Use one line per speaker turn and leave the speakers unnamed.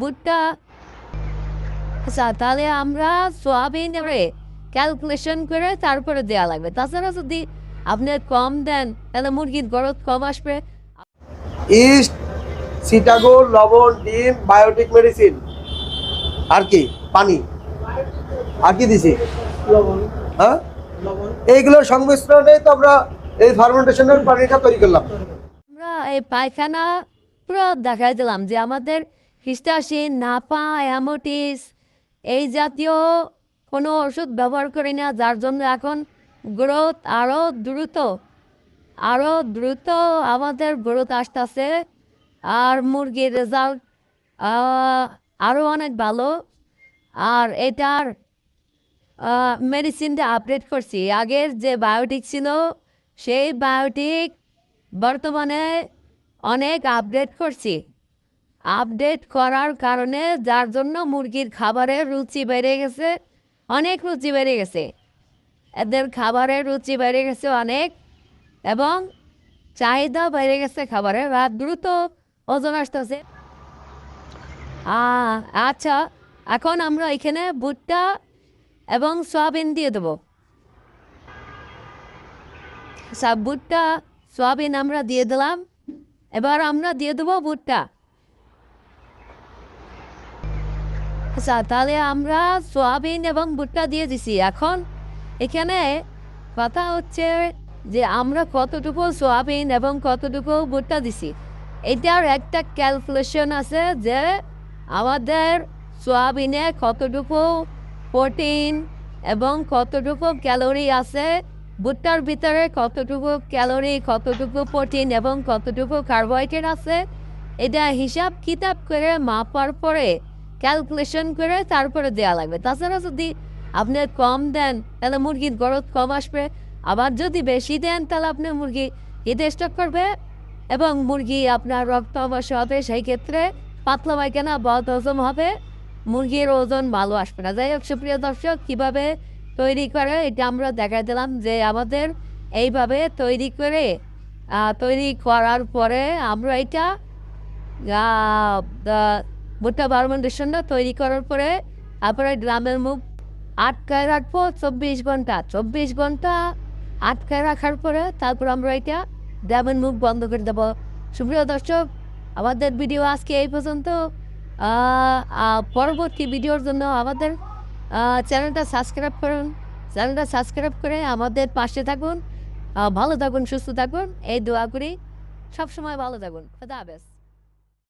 ভুট্টা আচ্ছা তাহলে আমরা সোয়াবিন এবারে ক্যালকুলেশন করে তারপরে দেওয়া লাগবে। তাছাড়া যদি আপনি কম দেন তাহলে মুরগির গরত কম আসবে।
ইস্ট সিটাগো লবণ ডিম বায়োটিক মেডিসিন আর কি? পানি। আর কি দিছি? হ্যাঁ? এইগুলোর সংমিশ্রণে তো আমরা এই ফার্মেন্টেশনের পানিটা তৈরি করলাম।
আমরা এই পায়খানা পুরো দেখাই দিলাম যে আমাদের হিস্টাসিন নাপা, অ্যামোটিস এই জাতীয় কোনো ওষুধ ব্যবহার করি না, যার জন্য এখন গ্রোথ আরও দ্রুত আরও দ্রুত আমাদের গ্রোথ আসতেছে। আর মুরগির রেজাল্ট আরও অনেক ভালো। আর এটার মেডিসিনটা আপডেট করছি। আগের যে বায়োটিক ছিল, সেই বায়োটিক বর্তমানে অনেক আপডেট করছি। আপডেট করার কারণে, যার জন্য মুরগির খাবারের রুচি বেড়ে গেছে, অনেক রুচি বেড়ে গেছে। এদের খাবারের রুচি বেড়ে গেছে অনেক এবং চাহিদা বেড়ে গেছে খাবারের। আর দ্রুত ওজন আসতেছে। আচ্ছা এখন আমরা এখানে ভুট্টা এবং সয়াবিন দিয়ে দেবো। আচ্ছা ভুট্টা, সয়াবিন আমরা দিয়ে দিলাম। এবার আমরা দিয়ে দেবো ভুট্টা। আচ্ছা তাহলে আমরা সয়াবিন এবং ভুট্টা দিয়ে দিছি। এখন এখানে কথা হচ্ছে যে আমরা কতটুকু সয়াবিন এবং কতটুকু ভুট্টা দিছি। এটার একটা ক্যালকুলেশন আছে যে আমাদের সয়াবিনে কতটুকু প্রোটিন এবং কতটুকু ক্যালোরি আছে, ভুট্টার ভিতরে কতটুকু ক্যালোরি কতটুকু প্রোটিন এবং কতটুকু কার্বোহাইড্রেট আছে, এটা হিসাব কিতাব করে মাপার পরে ক্যালকুলেশন করে তারপরে দেওয়া লাগবে। তাছাড়া যদি আপনি কম দেন, তাহলে মুরগির গরত কম আসবে। আবার যদি বেশি দেন, তাহলে আপনি মুরগি ঈদে স্টক করবে এবং মুরগি আপনার রক্ত অবশ্য হবে, সেই ক্ষেত্রে পাতলা পায়খানা, বদ হজম হবে। মুরগির ওজন ভালো আসবে না। যাই হোক, সুপ্রিয় দর্শক, কীভাবে তৈরি করে, এটা আমরা দেখা দিলাম যে আমাদের এইভাবে তৈরি করে তৈরি করার পরে আমরা এটা ভুট্টা ফার্মেন্টেশনটা তৈরি করার পরে তারপরে ড্রামের মুখ আটকায় রাখব চব্বিশ ঘণ্টা। চব্বিশ ঘণ্টা আটকায় রাখার পরে তারপর আমরা এটা ড্রামের মুখ বন্ধ করে দেবো। সুপ্রিয় দর্শক, আমাদের ভিডিও আজকে এই পর্যন্ত। পরবর্তী ভিডিওর জন্য আমাদের চ্যানেলটা সাবস্ক্রাইব করুন। চ্যানেলটা সাবস্ক্রাইব করে আমাদের পাশে থাকুন। ভালো থাকুন, সুস্থ থাকুন। এই দোয়া করি। সবসময় ভালো থাকুন। খোদা হাফেজ।